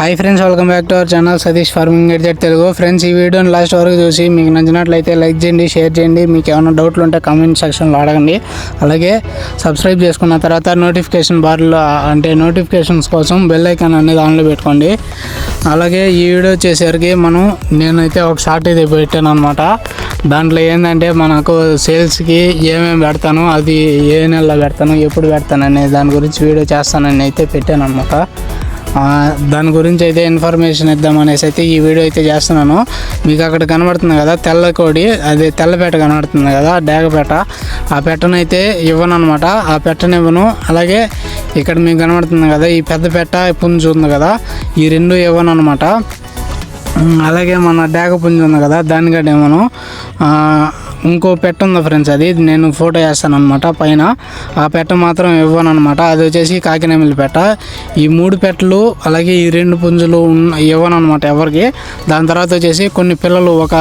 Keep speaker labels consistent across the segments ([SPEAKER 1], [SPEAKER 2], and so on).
[SPEAKER 1] Hi friends welcome back to our channel Satish farming ఎడ్జెట్ Telugu friends ఈ వీడియోని last వరకు చూసి మీకు నచ్చినట్లయితే లైక్ చేయండి షేర్ చేయండి. మీకు ఏమైనా డౌట్లు ఉంటే కామెంట్ సెక్షన్లో అడగండి. అలాగే సబ్స్క్రైబ్ చేసుకున్న తర్వాత నోటిఫికేషన్ బార్లో అంటే నోటిఫికేషన్స్ కోసం బెల్ ఐకాన్ అనేది ఆన్లో పెట్టుకోండి. అలాగే ఈ వీడియో వచ్చేసరికి మనం నేనైతే ఒక షార్ట్ అయితే పెట్టాను అనమాట దాంట్లో ఏంటంటే మనకు సేల్స్కి ఏమేమి పెడతాను అది ఏ నెలలో పెడతాను ఎప్పుడు పెడతాను అనే దాని గురించి వీడియో చేస్తానని అయితే పెట్టాను అనమాట దాని గురించి అయితే ఇన్ఫర్మేషన్ ఇద్దామనేసి అయితే ఈ వీడియో అయితే చేస్తున్నాను. మీకు అక్కడ కనబడుతుంది కదా తెల్ల కోడి అది తెల్లపేట కనబడుతుంది కదా డేగపేట. ఆ పెట్టనైతే ఇవ్వను అనమాట ఆ పెట్టనివ్వను అలాగే ఇక్కడ మీకు కనబడుతుంది కదా ఈ పెద్ద పెట్ట పుంజు ఉంది కదా ఈ రెండు ఇవ్వను అనమాట అలాగే మన డాగ పుంజు ఉంది కదా దానికంటే ఇవ్వను. ఇంకో పెట్ట ఉంది ఫ్రెండ్స్? అది నేను ఫోటో వేస్తాను అనమాట పైన. ఆ పెట్ట మాత్రం ఇవ్వను అనమాట అది వచ్చేసి కాకినేమిలి పెట్ట. ఈ మూడు పెట్టలు అలాగే ఈ రెండు పుంజులు ఉన్న ఇవ్వను అనమాట ఎవరికి. దాని తర్వాత వచ్చేసి కొన్ని పిల్లలు ఒక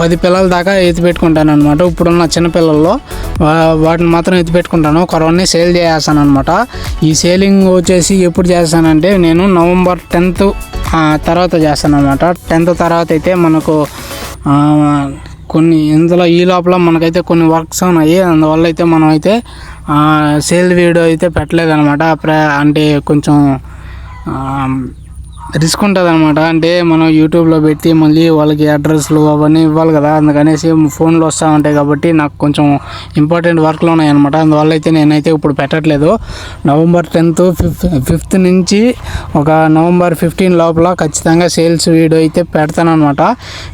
[SPEAKER 1] పది పిల్లల దాకా ఎత్తి పెట్టుకుంటాను అనమాట ఇప్పుడున్న చిన్న పిల్లల్లో వా- వాటిని మాత్రం ఎత్తి పెట్టుకుంటాను. కొరవన్నీ సేల్ చేస్తాను అనమాట ఈ సేలింగ్ వచ్చేసి ఎప్పుడు చేస్తానంటే నేను నవంబర్ టెన్త్ తర్వాత చేస్తాను అనమాట టెన్త్ తర్వాత అయితే మనకు కొన్ని ఇందులో ఈ లోపల మనకైతే కొన్ని వర్క్స్ ఉన్నాయి. అందువల్ల అయితే మనం అయితే సేల్ వీడియో అయితే పెట్టలేదనమాట ప్ర- అంటే కొంచెం రిస్క్ ఉంటుంది అనమాట అంటే మనం యూట్యూబ్లో పెట్టి మళ్ళీ వాళ్ళకి అడ్రస్లు అవన్నీ ఇవ్వాలి కదా. అందుకనేసి ఫోన్లో వస్తూ ఉంటాయి కాబట్టి నాకు కొంచెం ఇంపార్టెంట్ వర్క్లు ఉన్నాయన్నమాట. అందువల్ల అయితే నేనైతే ఇప్పుడు పెట్టట్లేదు. నవంబర్ టెన్త్ ఫిఫ్త్ ఫిఫ్త్ నుంచి ఒక నవంబర్ ఫిఫ్టీన్ లోపల ఖచ్చితంగా సేల్స్ వీడియో అయితే పెడతానమాట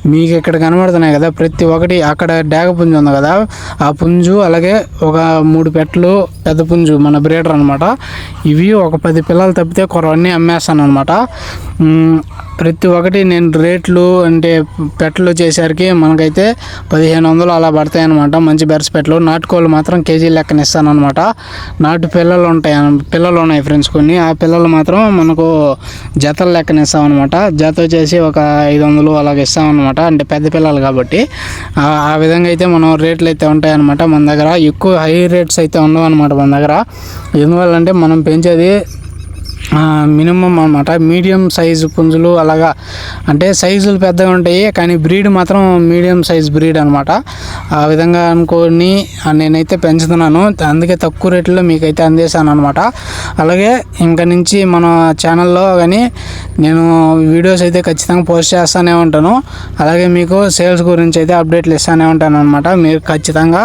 [SPEAKER 1] మీకు ఇక్కడ కనబడుతున్నాయి కదా ప్రతి ఒక్కటి అక్కడ డాగ పుంజు ఉంది కదా. ఆ పుంజు అలాగే ఒక మూడు పెట్టలు పెద్ద పుంజు మన బ్రేడర్ అనమాట ఇవి ఒక పది పిల్లలు తప్పితే కొరవన్నీ అమ్మేస్తాను అనమాట ప్రతి ఒక్కటి నేను రేట్లు అంటే పెట్టలు వచ్చేసరికి మనకైతే పదిహేను వందలు అలా పడతాయి అనమాట మంచి బెర్స్ పెట్టలు. నాటుకోళ్ళు మాత్రం కేజీ లెక్కన ఇస్తానమాట నాటు పిల్లలు ఉంటాయి పిల్లలు ఉన్నాయి ఫ్రెండ్స్ కొన్ని. ఆ పిల్లలు మాత్రం మనకు జతల లెక్కన ఇస్తామన్నమాట. జత వచ్చేసి ఒక ఐదు వందలు అలాగ ఇస్తాం అనమాట అంటే పెద్ద పిల్లలు కాబట్టి. ఆ- విధంగా అయితే మనం రేట్లు అయితే ఉంటాయన్నమాట మన దగ్గర. ఎక్కువ హై రేట్స్ అయితే ఉండవు అనమాట మన దగ్గర. ఎందువల్లంటే మనం పెంచేది మినిమం అనమాట మీడియం సైజు పుంజులు అలాగా అంటే సైజులు పెద్దగా ఉంటాయి కానీ బ్రీడ్ మాత్రం మీడియం సైజ్ బ్రీడ్ అనమాట ఆ విధంగా అనుకొని నేనైతే పెంచుతున్నాను. అందుకే తక్కువ రేట్లో మీకైతే అందేశాను అనమాట అలాగే ఇంకా నుంచి మన ఛానల్లో కానీ నేను వీడియోస్ అయితే ఖచ్చితంగా పోస్ట్ చేస్తూనే ఉంటాను. అలాగే మీకు సేల్స్ గురించి అయితే అప్డేట్లు ఇస్తూనే ఉంటాను అనమాట మీరు ఖచ్చితంగా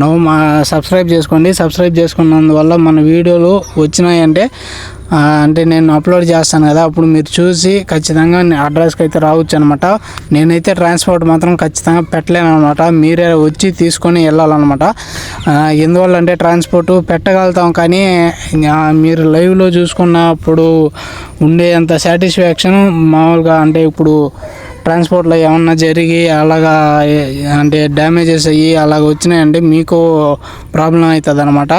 [SPEAKER 1] నువ్వు మా సబ్స్క్రైబ్ చేసుకోండి. సబ్స్క్రైబ్ చేసుకున్నందువల్ల మన వీడియోలు వచ్చినాయంటే అంటే నేను అప్లోడ్ చేస్తాను కదా అప్పుడు మీరు చూసి ఖచ్చితంగా అడ్రస్కి అయితే రావచ్చు అనమాట నేనైతే ట్రాన్స్పోర్ట్ మాత్రం ఖచ్చితంగా పెట్టలేను అనమాట మీరే వచ్చి తీసుకొని వెళ్ళాలన్నమాట. ఎందువల్ల అంటే ట్రాన్స్పోర్ట్ పెట్టగలుగుతాం కానీ మీరు లైవ్లో చూసుకున్నప్పుడు ఉండే అంత సాటిస్ఫాక్షన్ మామూలుగా అంటే ఇప్పుడు ట్రాన్స్పోర్ట్లో ఏమన్నా జరిగి అలాగా అంటే డ్యామేజెస్ అయ్యి అలాగ వచ్చినాయంటే మీకు ప్రాబ్లం అవుతుంది అనమాట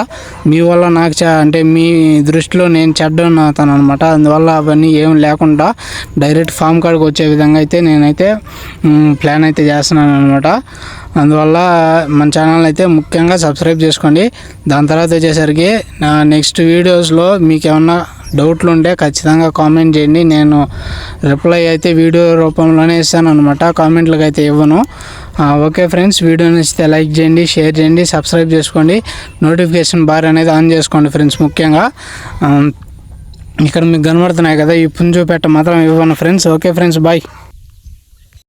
[SPEAKER 1] మీ వల్ల నాకు చా అంటే మీ దృష్టిలో నేను చెడ్డను అవుతాను అనమాట అందువల్ల అవన్నీ ఏం లేకుండా డైరెక్ట్ ఫామ్ కాడికి వచ్చే విధంగా అయితే నేనైతే ప్లాన్ అయితే చేస్తున్నాను అనమాట అందువల్ల మన ఛానల్ అయితే ముఖ్యంగా సబ్స్క్రైబ్ చేసుకోండి. దాని తర్వాత వచ్చేసరికి నా నెక్స్ట్ వీడియోస్లో మీకు ఏమన్నా డౌట్లు ఉంటే ఖచ్చితంగా కామెంట్ చేయండి. నేను రిప్లై అయితే వీడియో రూపంలోనే ఇస్తాను అనమాట కామెంట్లకు అయితే ఇవ్వను ఓకే ఫ్రెండ్స్ వీడియో నచ్చితే లైక్ చేయండి షేర్ చేయండి సబ్స్క్రైబ్ చేసుకోండి. నోటిఫికేషన్ బార్ అనేది ఆన్ చేసుకోండి ఫ్రెండ్స్ ముఖ్యంగా. ఇక్కడ మీకు కనబడుతున్నాయి కదా ఈ పుంజు పెట్ట మాత్రం ఇవ్వను ఫ్రెండ్స్. Okay friends bye.